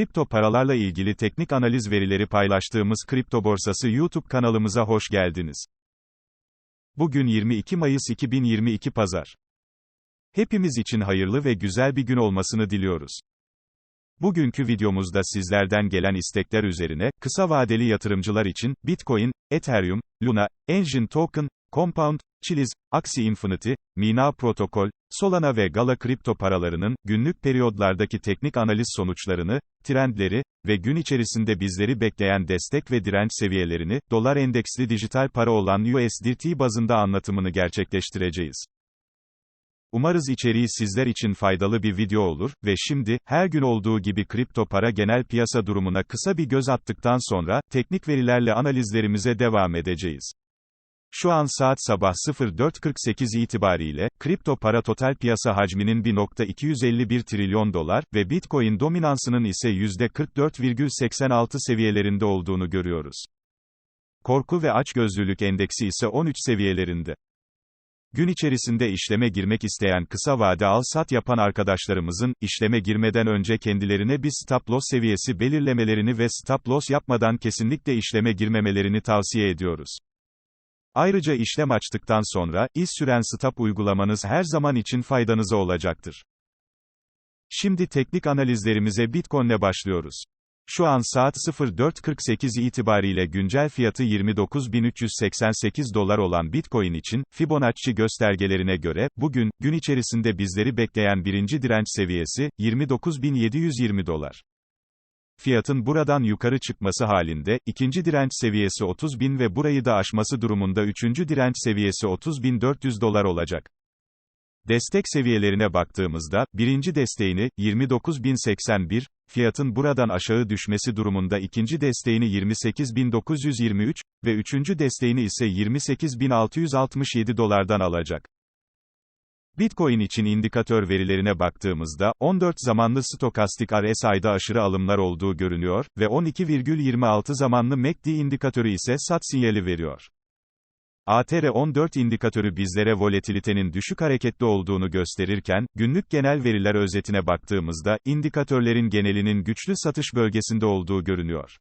Kripto paralarla ilgili teknik analiz verileri paylaştığımız Kripto Borsası YouTube kanalımıza hoş geldiniz. Bugün 22 Mayıs 2022 Pazar. Hepimiz için hayırlı ve güzel bir gün olmasını diliyoruz. Bugünkü videomuzda sizlerden gelen istekler üzerine, kısa vadeli yatırımcılar için, Bitcoin, Ethereum, Luna, Engine Token, Compound, Chiliz, Axie Infinity, Mina Protokol, Solana ve Gala kripto paralarının, günlük periyodlardaki teknik analiz sonuçlarını, trendleri ve gün içerisinde bizleri bekleyen destek ve direnç seviyelerini, dolar endeksli dijital para olan USDT bazında anlatımını gerçekleştireceğiz. Umarız içeriği sizler için faydalı bir video olur ve şimdi, her gün olduğu gibi kripto para genel piyasa durumuna kısa bir göz attıktan sonra, teknik verilerle analizlerimize devam edeceğiz. Şu an saat sabah 04.48 itibariyle, kripto para total piyasa hacminin 1.251 trilyon dolar ve Bitcoin dominansının ise %44,86 seviyelerinde olduğunu görüyoruz. Korku ve açgözlülük endeksi ise 13 seviyelerinde. Gün içerisinde işleme girmek isteyen kısa vade al-sat yapan arkadaşlarımızın, işleme girmeden önce kendilerine bir stop loss seviyesi belirlemelerini ve stop loss yapmadan kesinlikle işleme girmemelerini tavsiye ediyoruz. Ayrıca işlem açtıktan sonra, iz süren stop uygulamanız her zaman için faydanıza olacaktır. Şimdi teknik analizlerimize Bitcoin'le başlıyoruz. Şu an saat 04.48 itibariyle güncel fiyatı 29.388 dolar olan Bitcoin için, Fibonacci göstergelerine göre, bugün, gün içerisinde bizleri bekleyen birinci direnç seviyesi, 29.720 dolar. Fiyatın buradan yukarı çıkması halinde, ikinci direnç seviyesi 30.000 ve burayı da aşması durumunda üçüncü direnç seviyesi 30.400 dolar olacak. Destek seviyelerine baktığımızda, birinci desteğini, 29.081, fiyatın buradan aşağı düşmesi durumunda ikinci desteğini 28.923 ve üçüncü desteğini ise 28.667 dolardan alacak. Bitcoin için indikatör verilerine baktığımızda, 14 zamanlı stokastik RSI'da aşırı alımlar olduğu görünüyor ve 12,26 zamanlı MACD indikatörü ise sat sinyali veriyor. ATR14 indikatörü bizlere volatilitenin düşük hareketli olduğunu gösterirken, günlük genel veriler özetine baktığımızda, indikatörlerin genelinin güçlü satış bölgesinde olduğu görünüyor.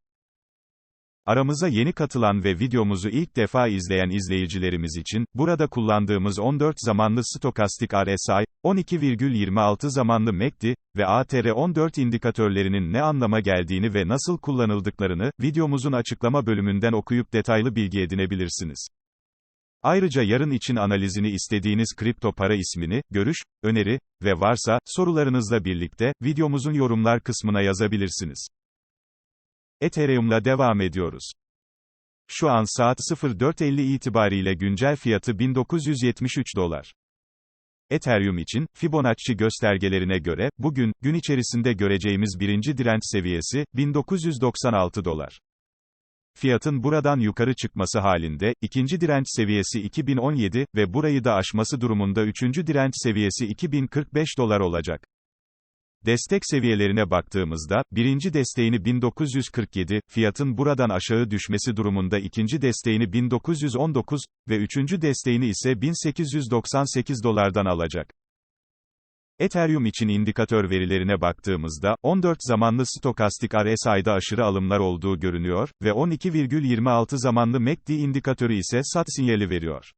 Aramıza yeni katılan ve videomuzu ilk defa izleyen izleyicilerimiz için, burada kullandığımız 14 zamanlı stokastik RSI, 12,26 zamanlı MACD ve ATR14 indikatörlerinin ne anlama geldiğini ve nasıl kullanıldıklarını, videomuzun açıklama bölümünden okuyup detaylı bilgi edinebilirsiniz. Ayrıca yarın için analizini istediğiniz kripto para ismini, görüş, öneri ve varsa, sorularınızla birlikte, videomuzun yorumlar kısmına yazabilirsiniz. Ethereum'la devam ediyoruz. Şu an saat 04.50 itibariyle güncel fiyatı 1973 dolar. Ethereum için, Fibonacci göstergelerine göre, bugün, gün içerisinde göreceğimiz birinci direnç seviyesi, 1996 dolar. Fiyatın buradan yukarı çıkması halinde, ikinci direnç seviyesi 2017 ve burayı da aşması durumunda üçüncü direnç seviyesi 2045 dolar olacak. Destek seviyelerine baktığımızda, birinci desteğini 1947, fiyatın buradan aşağı düşmesi durumunda ikinci desteğini 1919 ve üçüncü desteğini ise 1898 dolardan alacak. Ethereum için indikatör verilerine baktığımızda, 14 zamanlı stokastik RSI'da aşırı alımlar olduğu görünüyor ve 12,26 zamanlı MACD indikatörü ise sat sinyali veriyor.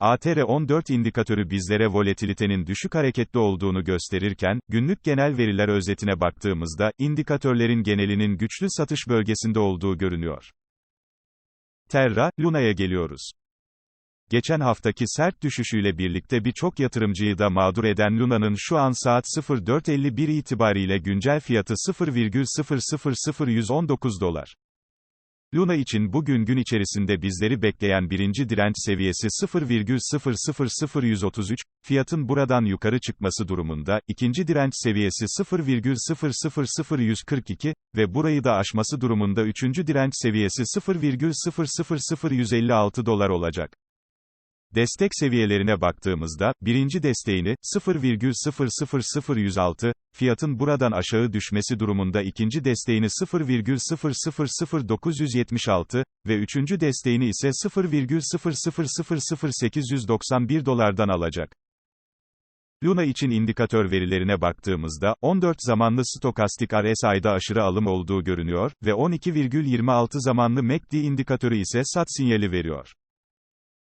ATR14 indikatörü bizlere volatilitenin düşük hareketli olduğunu gösterirken, günlük genel veriler özetine baktığımızda, indikatörlerin genelinin güçlü satış bölgesinde olduğu görünüyor. Terra, Luna'ya geliyoruz. Geçen haftaki sert düşüşüyle birlikte birçok yatırımcıyı da mağdur eden Luna'nın şu an saat 04.51 itibariyle güncel fiyatı 0,000119 dolar. Luna için bugün gün içerisinde bizleri bekleyen birinci direnç seviyesi 0,000133, fiyatın buradan yukarı çıkması durumunda, ikinci direnç seviyesi 0,000142 ve burayı da aşması durumunda üçüncü direnç seviyesi 0,000156 dolar olacak. Destek seviyelerine baktığımızda, birinci desteğini, 0,00006, fiyatın buradan aşağı düşmesi durumunda ikinci desteğini 0,000976 ve üçüncü desteğini ise 0,000891 dolardan alacak. Luna için indikatör verilerine baktığımızda, 14 zamanlı stokastik RSI'da aşırı alım olduğu görünüyor ve 12,26 zamanlı MACD indikatörü ise sat sinyali veriyor.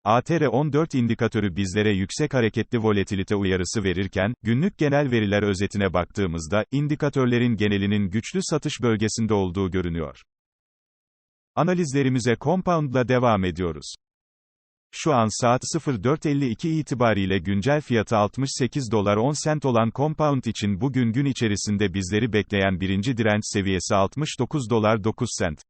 ATR14 indikatörü bizlere yüksek hareketli volatilite uyarısı verirken, günlük genel veriler özetine baktığımızda, indikatörlerin genelinin güçlü satış bölgesinde olduğu görünüyor. Analizlerimize Compound'la devam ediyoruz. Şu an saat 04.52 itibariyle güncel fiyatı 68 dolar 10 sent olan Compound için bugün gün içerisinde bizleri bekleyen birinci direnç seviyesi 69 dolar 9 sent.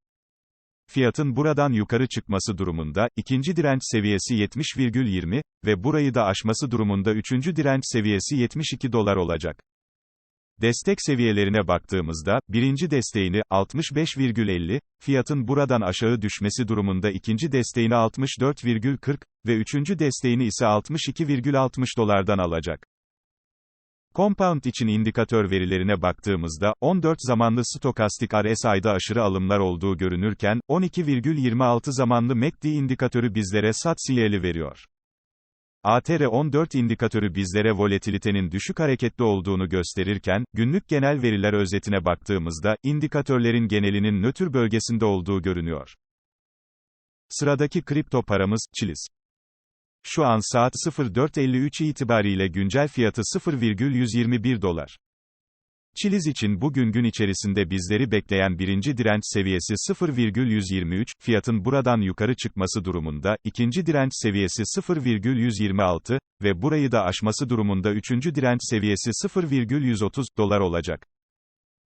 Fiyatın buradan yukarı çıkması durumunda, ikinci direnç seviyesi 70,20 ve burayı da aşması durumunda üçüncü direnç seviyesi 72 dolar olacak. Destek seviyelerine baktığımızda, birinci desteğini, 65,50, fiyatın buradan aşağı düşmesi durumunda ikinci desteğini 64,40 ve üçüncü desteğini ise 62,60 dolardan alacak. Compound için indikatör verilerine baktığımızda, 14 zamanlı stokastik RSI'da aşırı alımlar olduğu görünürken, 12,26 zamanlı MACD indikatörü bizlere sat sinyali veriyor. ATR14 indikatörü bizlere volatilitenin düşük hareketli olduğunu gösterirken, günlük genel veriler özetine baktığımızda, indikatörlerin genelinin nötr bölgesinde olduğu görünüyor. Sıradaki kripto paramız, Chiliz. Şu an saat 04.53 itibariyle güncel fiyatı 0,121 dolar. Çiliz için bugün gün içerisinde bizleri bekleyen birinci direnç seviyesi 0,123, fiyatın buradan yukarı çıkması durumunda, ikinci direnç seviyesi 0,126 ve burayı da aşması durumunda üçüncü direnç seviyesi 0,130 dolar olacak.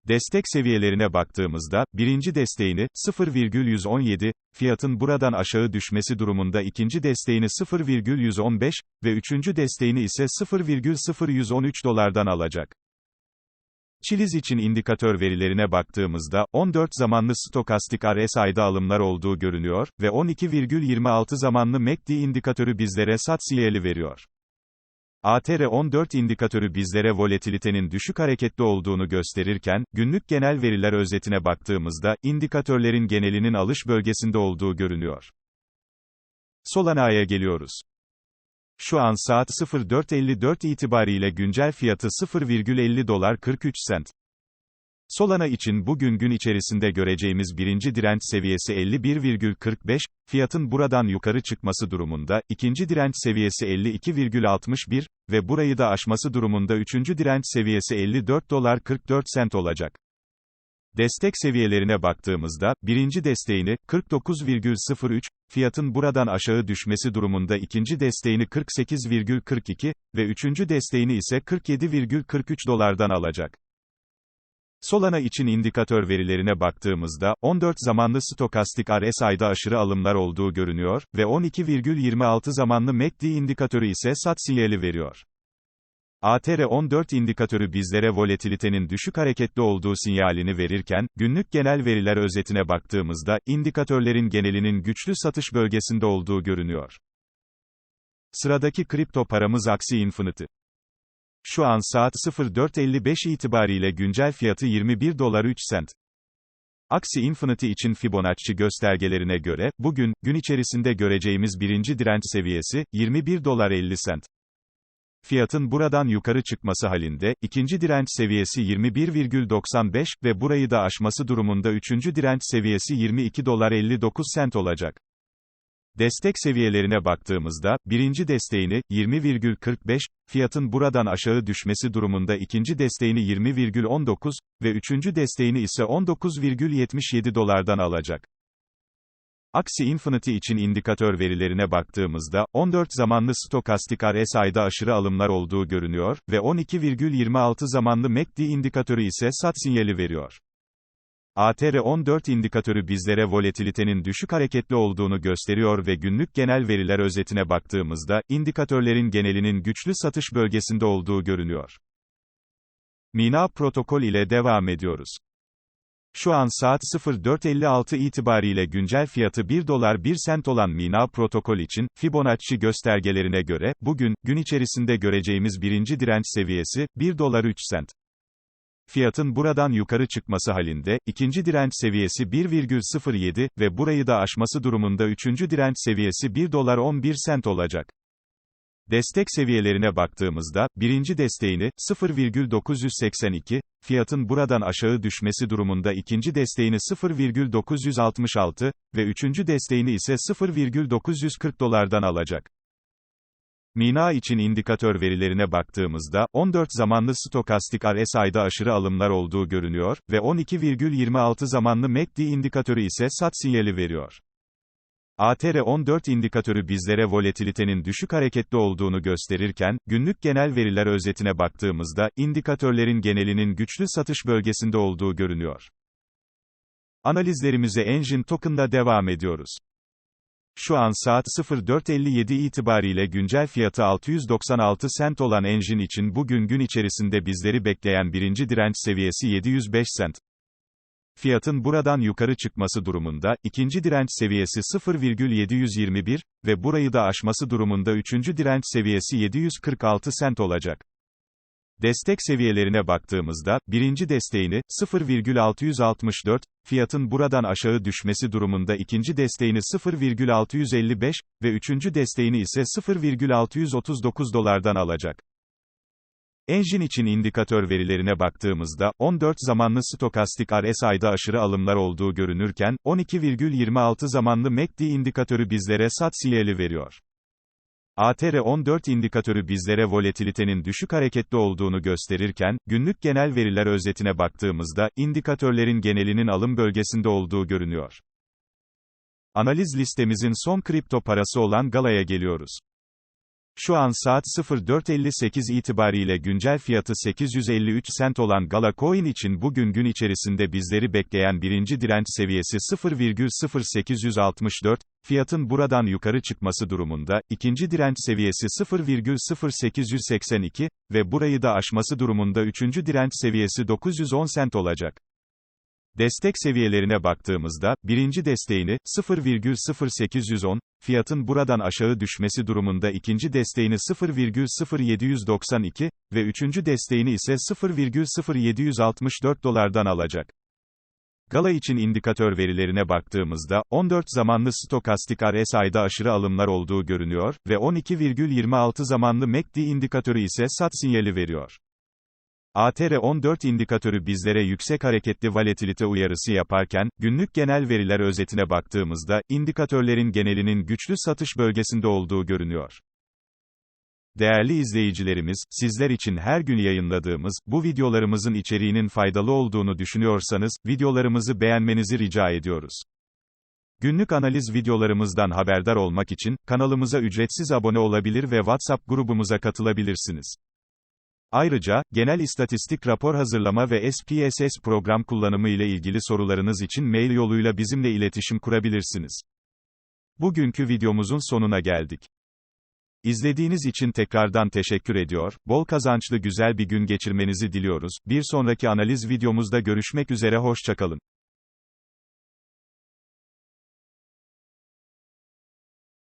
Destek seviyelerine baktığımızda, birinci desteğini, 0,117, fiyatın buradan aşağı düşmesi durumunda ikinci desteğini 0,115 ve üçüncü desteğini ise 0,0113 dolardan alacak. Çiliz için indikatör verilerine baktığımızda, 14 zamanlı stokastik RSI'da alımlar olduğu görünüyor ve 12,26 zamanlı MACD indikatörü bizlere sat sinyali veriyor. ATR14 indikatörü bizlere volatilitenin düşük hareketli olduğunu gösterirken, günlük genel veriler özetine baktığımızda, indikatörlerin genelinin alış bölgesinde olduğu görünüyor. Solana'ya geliyoruz. Şu an saat 04.54 itibariyle güncel fiyatı 0,50 dolar 43 sent. Solana için bugün gün içerisinde göreceğimiz birinci direnç seviyesi 51,45, fiyatın buradan yukarı çıkması durumunda, ikinci direnç seviyesi 52,61 ve burayı da aşması durumunda üçüncü direnç seviyesi 54 dolar 44 sent olacak. Destek seviyelerine baktığımızda, birinci desteğini, 49,03, fiyatın buradan aşağı düşmesi durumunda ikinci desteğini 48,42 ve üçüncü desteğini ise 47,43 dolardan alacak. Solana için indikatör verilerine baktığımızda, 14 zamanlı stokastik RSI'da aşırı alımlar olduğu görünüyor ve 12,26 zamanlı MACD indikatörü ise sat sinyali veriyor. ATR14 indikatörü bizlere volatilitenin düşük hareketli olduğu sinyalini verirken, günlük genel veriler özetine baktığımızda, indikatörlerin genelinin güçlü satış bölgesinde olduğu görünüyor. Sıradaki kripto paramız Axie Infinity. Şu an saat 04.55 itibariyle güncel fiyatı 21 dolar 3 sent. Axie Infinity için Fibonacci göstergelerine göre, bugün, gün içerisinde göreceğimiz birinci direnç seviyesi, 21 dolar 50 sent. Fiyatın buradan yukarı çıkması halinde, ikinci direnç seviyesi 21,95 ve burayı da aşması durumunda üçüncü direnç seviyesi 22 dolar 59 sent olacak. Destek seviyelerine baktığımızda, birinci desteğini, 20,45, fiyatın buradan aşağı düşmesi durumunda ikinci desteğini 20,19 ve üçüncü desteğini ise 19,77 dolardan alacak. Aksi Infinity için indikatör verilerine baktığımızda, 14 zamanlı stokastik RSI'da aşırı alımlar olduğu görünüyor ve 12,26 zamanlı MACD indikatörü ise sat sinyali veriyor. ATR14 indikatörü bizlere volatilitenin düşük hareketli olduğunu gösteriyor ve günlük genel veriler özetine baktığımızda, indikatörlerin genelinin güçlü satış bölgesinde olduğu görünüyor. Mina protokol ile devam ediyoruz. Şu an saat 04.56 itibariyle güncel fiyatı 1 dolar 1 sent olan Mina protokol için, Fibonacci göstergelerine göre, bugün, gün içerisinde göreceğimiz birinci direnç seviyesi, 1 dolar 3 sent. Fiyatın buradan yukarı çıkması halinde, ikinci direnç seviyesi 1,07 ve burayı da aşması durumunda üçüncü direnç seviyesi 1 dolar 11 sent olacak. Destek seviyelerine baktığımızda, birinci desteğini, 0,982, fiyatın buradan aşağı düşmesi durumunda ikinci desteğini 0,966 ve üçüncü desteğini ise 0,940 dolardan alacak. Mina için indikatör verilerine baktığımızda, 14 zamanlı stokastik RSI'da aşırı alımlar olduğu görünüyor ve 12,26 zamanlı MACD indikatörü ise sat sinyali veriyor. ATR14 indikatörü bizlere volatilitenin düşük hareketli olduğunu gösterirken, günlük genel veriler özetine baktığımızda, indikatörlerin genelinin güçlü satış bölgesinde olduğu görünüyor. Analizlerimize Engine Token'da devam ediyoruz. Şu an saat 04.57 itibariyle güncel fiyatı 696 sent olan Engine için bugün gün içerisinde bizleri bekleyen birinci direnç seviyesi 705 sent. Fiyatın buradan yukarı çıkması durumunda, ikinci direnç seviyesi 0,721 ve burayı da aşması durumunda üçüncü direnç seviyesi 746 sent olacak. Destek seviyelerine baktığımızda, birinci desteğini, 0,664, fiyatın buradan aşağı düşmesi durumunda ikinci desteğini 0,655 ve üçüncü desteğini ise 0,639 dolardan alacak. Engine için indikatör verilerine baktığımızda, 14 zamanlı stokastik RSI'da aşırı alımlar olduğu görünürken, 12,26 zamanlı MACD indikatörü bizlere sat sinyali veriyor. ATR14 indikatörü bizlere volatilitenin düşük hareketli olduğunu gösterirken, günlük genel veriler özetine baktığımızda, indikatörlerin genelinin alım bölgesinde olduğu görünüyor. Analiz listemizin son kripto parası olan Gala'ya geliyoruz. Şu an saat 04.58 itibariyle güncel fiyatı 853 sent olan Gala Coin için bugün gün içerisinde bizleri bekleyen birinci direnç seviyesi 0,0864, fiyatın buradan yukarı çıkması durumunda, ikinci direnç seviyesi 0,0882 ve burayı da aşması durumunda üçüncü direnç seviyesi 910 sent olacak. Destek seviyelerine baktığımızda, birinci desteğini, 0,0810, fiyatın buradan aşağı düşmesi durumunda ikinci desteğini 0,0792 ve üçüncü desteğini ise 0,0764 dolardan alacak. Gala için indikatör verilerine baktığımızda, 14 zamanlı stokastik RSI'da aşırı alımlar olduğu görünüyor ve 12,26 zamanlı MACD indikatörü ise sat sinyali veriyor. ATR14 indikatörü bizlere yüksek hareketli volatilite uyarısı yaparken, günlük genel veriler özetine baktığımızda, indikatörlerin genelinin güçlü satış bölgesinde olduğu görünüyor. Değerli izleyicilerimiz, sizler için her gün yayınladığımız, bu videolarımızın içeriğinin faydalı olduğunu düşünüyorsanız, videolarımızı beğenmenizi rica ediyoruz. Günlük analiz videolarımızdan haberdar olmak için, kanalımıza ücretsiz abone olabilir ve WhatsApp grubumuza katılabilirsiniz. Ayrıca, genel istatistik rapor hazırlama ve SPSS program kullanımı ile ilgili sorularınız için mail yoluyla bizimle iletişim kurabilirsiniz. Bugünkü videomuzun sonuna geldik. İzlediğiniz için tekrardan teşekkür ediyor, bol kazançlı güzel bir gün geçirmenizi diliyoruz. Bir sonraki analiz videomuzda görüşmek üzere hoşçakalın.